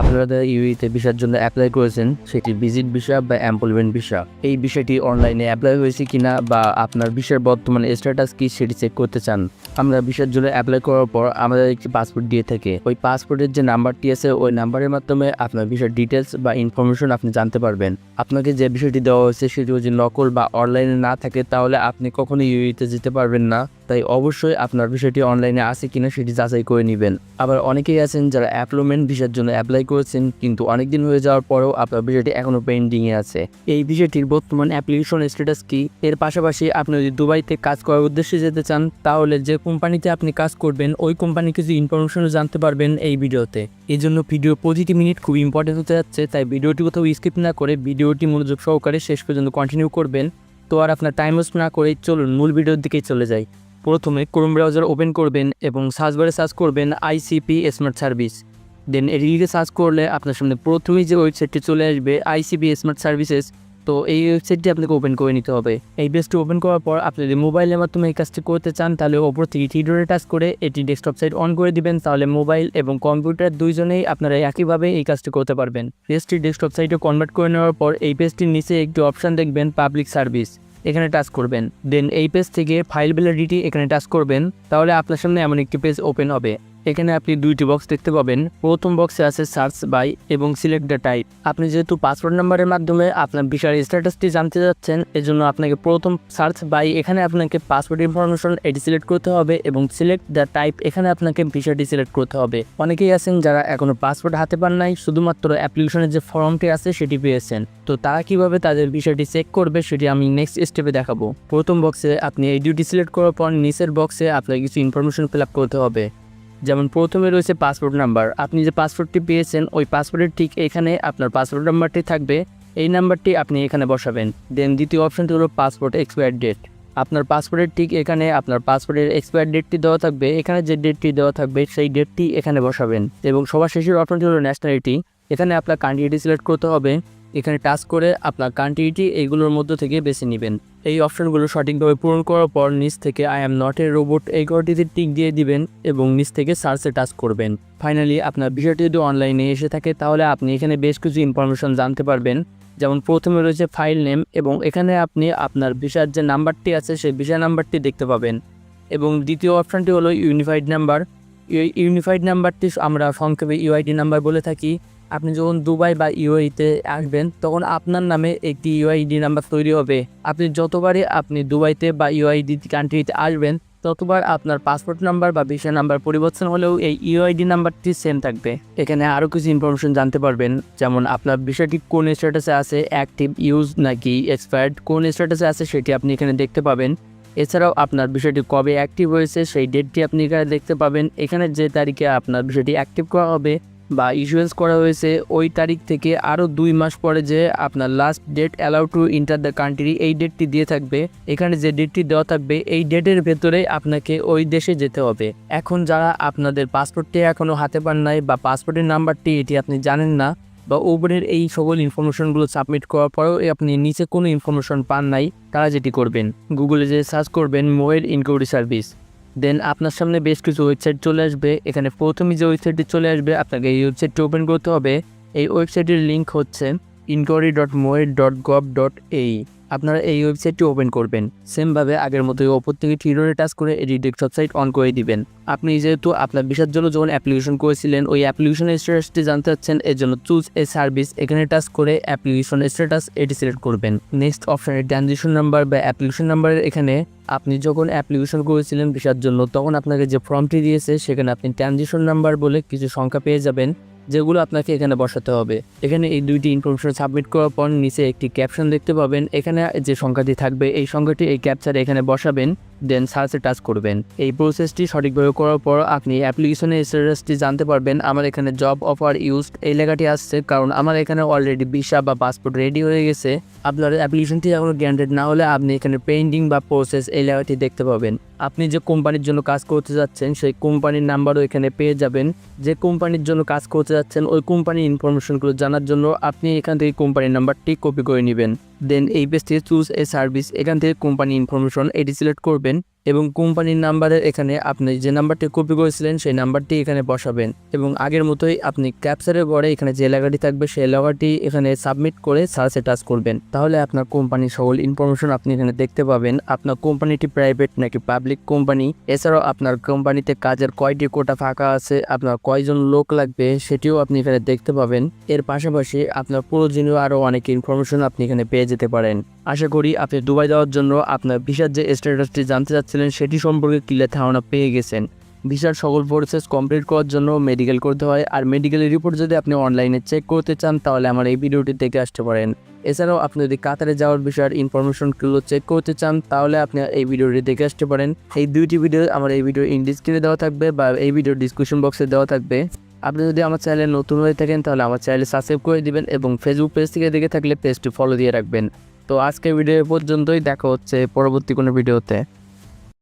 আপনারা যারা ইউইতে ভিসার জন্য অ্যাপ্লাই করেছেন, সেটি ভিজিট ভিসা বা এমপ্লয়মেন্ট ভিসা এই বিষয়টি অনলাইনে অ্যাপ্লাই হয়েছে কিনা বা আপনার ভিসার বর্তমান স্ট্যাটাস কি সেটি চেক করতে চান। আমরা ভিসার জন্য অ্যাপ্লাই করার পর আমাদের একটি পাসপোর্ট দিয়ে থাকে। ওই পাসপোর্টের যে নাম্বারটি আছে, ওই নাম্বারের মাধ্যমে আপনার ভিসার ডিটেলস বা ইনফরমেশন আপনি জানতে পারবেন। আপনাকে যে বিষয়টি দেওয়া হয়েছে, সেটি যদি নকল বা অনলাইনে না থাকে, তাহলে আপনি কখনো ইউইতে যেতে পারবেন না। তাই অবশ্যই আপনার বিষয়টি অনলাইনে আছে কিনা সেটি যাচাই করে নেবেন। আবার অনেকেই আছেন যারা অ্যাপ্লমেন্ট ভিসার জন্য অ্যাপ্লাই করেছেন, কিন্তু অনেক দিন হয়ে যাওয়ার পরেও আপনার বিষয়টি এখনও পেন্ডিংয়ে আছে। এই বিষয়টির বর্তমান অ্যাপ্লিকেশন স্ট্যাটাস কি? এর পাশাপাশি আপনি যদি দুবাইতে কাজ করার উদ্দেশ্যে যেতে চান, তাহলে যে কোম্পানিতে আপনি কাজ করবেন, ওই কোম্পানি কিছু ইনফরমেশনও জানতে পারবেন এই ভিডিওতে। এই জন্য ভিডিও প্রতিটি মিনিট খুব ইম্পর্টেন্ট হতে যাচ্ছে, তাই ভিডিওটি কোথাও স্কিপ না করে ভিডিওটি মনোযোগ সহকারে শেষ পর্যন্ত কন্টিনিউ করবেন। তো আর আপনার টাইম ওয়েস্ট না করে চলুন, মূল ভিডিওর দিকেই চলে যাই। প্রথমে ক্রোম ব্রাউজার ওপেন করবেন এবং সার্চ বারে সার্চ করবেন আইসিপি স্মার্ট সার্ভিস দেন এদিকে সার্চ করলে আপনার সামনে প্রথমেই যে ওয়েবসাইটটি চলে আসবে আইসিপি স্মার্ট সার্ভিসেস তো এই ওয়েবসাইটটি আপনাকে ওপেন করে নিতে হবে। এই পেজটি ওপেন করার পর আপনি যদি মোবাইলের মাধ্যমে এই কাজটি করতে চান, তাহলে ওপর থেকে থ্রি টাচ করে এটি ডেস্কটপ সাইট অন করে দিবেন, তাহলে মোবাইল এবং কম্পিউটার দুইজনেই আপনারা একইভাবে এই কাজটি করতে পারবেন। পেজটি ডেস্কটপ সাইটে কনভার্ট করে নেওয়ার পর এই পেজটির নিচে একটি অপশান দেখবেন পাবলিক সার্ভিস এখানে টাচ করবেন। দেন এই পেজ থেকে ফাইল ভ্যালিডিটি এখানে টাচ করবেন। তাহলে আপনার সামনে এমন একটি পেজ ওপেন হবে। এখানে আপনি দুইটি বক্স দেখতে পাবেন। প্রথম বক্সে আছে সার্চ বাই এবং সিলেক্ট দ্য টাইপ আপনি যেহেতু পাসপোর্ট নাম্বারের মাধ্যমে আপনার ভিসার স্ট্যাটাসটি জানতে যাচ্ছেন এজন্য আপনাকে প্রথম সার্চ বাই এখানে আপনাকে পাসপোর্ট ইনফরমেশন এটি সিলেক্ট করতে হবে এবং সিলেক্ট দ্য টাইপ এখানে আপনাকে ভিসাটি সিলেক্ট করতে হবে। অনেকেই আছেন যারা এখনও পাসপোর্ট হাতে পান নাই, শুধুমাত্র অ্যাপ্লিকেশনের যে ফর্মটি আছে সেটি পেয়েছেন। তো তারা কীভাবে তাদের বিষয়টি চেক করবে সেটি আমি নেক্সট স্টেপে দেখাবো। প্রথম বক্সে আপনি এই ডিউটি সিলেক্ট করার পর নিচের বক্সে আপনাকে কিছু ইনফরমেশন ফিল করতে হবে। যেমন প্রথমে রয়েছে পাসপোর্ট নাম্বার। আপনি যে পাসপোর্টটি পেয়েছেন, ওই পাসপোর্টের ঠিক এখানে আপনার পাসপোর্ট নাম্বারটি থাকবে। এই নাম্বারটি আপনি এখানে বসাবেন। দেন দ্বিতীয় অপশনটি হলো পাসপোর্ট এক্সপায়ার ডেট আপনার পাসপোর্টের ঠিক এখানে আপনার পাসপোর্টের এক্সপায়ার ডেটটি দেওয়া থাকবে। এখানে যে ডেটটি দেওয়া থাকবে, সেই ডেটটি এখানে বসাবেন। এবং সবার শেষের অপশনটি হলো ন্যাশনালিটি এখানে আপনার কান্ট্রিটি সিলেক্ট করতে হবে। এখানে টাচ করে আপনার কান্ট্রিটি এইগুলোর মধ্য থেকে বেছে নেবেন। এই অপশনগুলো সঠিকভাবে পূরণ করার পর নিচ থেকে I am not a robot এই ঘরটিতে টিক দিয়ে দিবেন এবং নিচ থেকে সার্চে টাচ করবেন। ফাইনালি আপনার বিষয়টি যদি অনলাইনে এসে থাকে, তাহলে আপনি এখানে বেশ কিছু ইনফরমেশন জানতে পারবেন। যেমন প্রথমে রয়েছে ফাইল নেম এবং এখানে আপনি আপনার ভিসার যে নাম্বারটি আছে, সেই ভিসা নাম্বারটি দেখতে পাবেন। এবং দ্বিতীয় অপশানটি হলো ইউনিফাইড নাম্বার ইউনিফাইড নাম্বারটি আমরা সংক্ষেপে ইউআইডি নাম্বার বলে থাকি। আপনি যখন দুবাই বা ইউআইতে আসবেন, তখন আপনার নামে একটি ইউআইডি নাম্বার তৈরি হবে। আপনি যতবারই আপনি দুবাইতে বা ইউআইডি কান্ট্রিতে আসবেন, ততবার আপনার পাসপোর্ট নাম্বার বা ভিসা নাম্বার পরিবর্তন হলেও এই ইউআইডি নাম্বারটি সেম থাকবে। এখানে আরও কিছু ইনফরমেশন জানতে পারবেন, যেমন আপনার বিষয়টি কোন স্ট্যাটাসে আছে অ্যাক্টিভ ইউজ নাকি এক্সপায়ার্ড কোন স্ট্যাটাসে আছে সেটি আপনি এখানে দেখতে পাবেন। এছাড়াও আপনার বিষয়টি কবে অ্যাক্টিভ হয়েছে, সেই ডেটটি আপনি এখানে দেখতে পাবেন। এখানে যে তারিখে আপনার বিষয়টি অ্যাক্টিভ করা হবে বা ইস্যুয়েন্স করা হয়েছে, ওই তারিখ থেকে আরও দুই মাস পরে যে আপনার last date allow to enter the country এই ডেটটি দিয়ে থাকবে। এখানে যে ডেটটি দেওয়া থাকবে, এই ডেটের ভেতরে আপনাকে ওই দেশে যেতে হবে। এখন যারা আপনাদের পাসপোর্টটি এখনও হাতে পান নাই বা পাসপোর্টের নাম্বারটি এটি আপনি জানেন না বা ওপরের এই সকল ইনফরমেশনগুলো সাবমিট করার পরেও আপনি নিচে কোনো ইনফরমেশন পান নাই, তারা যেটি করবেন গুগলে যে সার্চ করবেন মোয়ের ইনকোয়ারি সার্ভিস দেন আপনার সামনে বেশ কিছু ওয়েবসাইট চলে আসবে। এখানে প্রথমে যে ওয়েবসাইটটি চলে আসবে, আপনাকে এই ওয়েবসাইটটি ওপেন করতে হবে। এই ওয়েবসাইটের লিঙ্ক হচ্ছে ইনকোয়ারি ডট মোয়ের ডট গভ ডট এই আপনারা এই ওয়েবসাইটটি ওপেন করবেন। সেমভাবে আগের মতোই ওপর থেকে থ্রিডোরে টাচ করে এটি ডেস্কটপ সাইট অন করে দিবেন। আপনি যেহেতু আপনার ভিসার জন্য যখন অ্যাপ্লিকেশন করেছিলেন, ওই অ্যাপ্লিকেশনের স্ট্যাটাসটি জানতে চাচ্ছেন, এর জন্য চুজ এ সার্ভিস এখানে টাচ করে অ্যাপ্লিকেশন স্ট্যাটাস এটি সিলেক্ট করবেন। নেক্সট অপশানে ট্রানজিশন নাম্বার বা অ্যাপ্লিকেশন নাম্বারের এখানে আপনি যখন অ্যাপ্লিকেশন করেছিলেন ভিসার জন্য তখন আপনাকে যে ফর্মটি দিয়েছে, সেখানে আপনি ট্রানজিশন নাম্বার বলে কিছু সংখ্যা পেয়ে যাবেন। যেগুলো আপনাকে এখানে বসাতে হবে। এখানে এই দুইটি ইনফরমেশন সাবমিট করার পর নিচে একটি ক্যাপশন দেখতে পাবেন। এখানে যে সংখ্যাটি থাকবে, এই সংখ্যাটি এই ক্যাপচারে এখানে বসাবেন। দেন সার্চে টাচ করবেন। এই প্রসেসটি সঠিকভাবে করার পর আপনি অ্যাপ্লিকেশনের স্ট্যাটাসটি জানতে পারবেন, আমার এখানে জব অফার ইউজড এই লেখাটি আসছে, কারণ আমার এখানে অলরেডি ভিসা বা পাসপোর্ট রেডি হয়ে গেছে। আপনার অ্যাপ্লিকেশনটি এখনও গ্যান্ডেড না হলে আপনি এখানে পেন্ডিং বা প্রসেস এই লেখাটি দেখতে পাবেন। আপনি যে কোম্পানির জন্য কাজ করতে যাচ্ছেন, সেই কোম্পানির নাম্বারও এখানে পেয়ে যাবেন। যে কোম্পানির জন্য কাজ করতে যাচ্ছেন, ওই কোম্পানির ইনফরমেশনগুলো জানার জন্য আপনি এখান থেকে কোম্পানির নাম্বারটি কপি করে নেবেন। দেন এই পেজ থেকে চুজ এ সার্ভিস এখান থেকে কোম্পানি ইনফরমেশন এটি সিলেক্ট করবেন। এবং কোম্পানির নাম্বারের এখানে আপনি যে নাম্বারটি কপি করেছিলেন, সেই নাম্বারটি এখানে বসাবেন। এবং আগের মতোই আপনি ক্যাপচারের পরে এখানে যে এলাকাটি থাকবে, সেই এলাকাটি এখানে সাবমিট করে সার্চে টাচ করবেন। তাহলে আপনার কোম্পানির সকল ইনফরমেশন আপনি এখানে দেখতে পাবেন। আপনার কোম্পানিটি প্রাইভেট নাকি পাবলিক কোম্পানি? এছাড়াও আপনার কোম্পানিতে কাজের কয়টি কোটা ফাঁকা আছে? আপনার কয়জন লোক লাগবে? সেটিও আপনি এখানে দেখতে পাবেন। এর পাশাপাশি আপনার প্রয়োজনীয় আরও অনেক ইনফরমেশন আপনি এখানে পেয়ে যেতে পারেন। আশা করি আপনি দুবাই যাওয়ার জন্য আপনার ভিসার যে স্ট্যাটাসটি জানতে চাচ্ছিলেন, সেটি সম্পর্কে ক্লিয়ার ধারণা পেয়ে গেছেন। ভিসার সকল প্রসেস কমপ্লিট করার জন্য মেডিকেল করতে হয়। আর মেডিকেলের রিপোর্ট যদি আপনি অনলাইনে চেক করতে চান, তাহলে আমার এই ভিডিওটি দেখে আসতে পারেন। এছাড়াও আপনি যদি কাতারে যাওয়ার বিষয়ের ইনফরমেশনগুলো চেক করতে চান, তাহলে আপনি এই ভিডিওটি দেখে আসতে পারেন। এই দুইটি ভিডিও আমার এই ভিডিও ইন স্ক্রিনে দেওয়া থাকবে বা এই ভিডিও ডিসক্রিপশন বক্সে দেওয়া থাকবে। আপনি যদি আমার চ্যানেলে নতুন হয়ে থাকেন, তাহলে আমার চ্যানেলে সাবস্ক্রাইব করে দিবেন এবং ফেসবুক পেজ থেকে দেখে থাকলে পেজটি ফলো দিয়ে রাখবেন। তো আজকে ভিডিও পর্যন্তই দেখা হচ্ছে পরবর্তী কোনো ভিডিওতে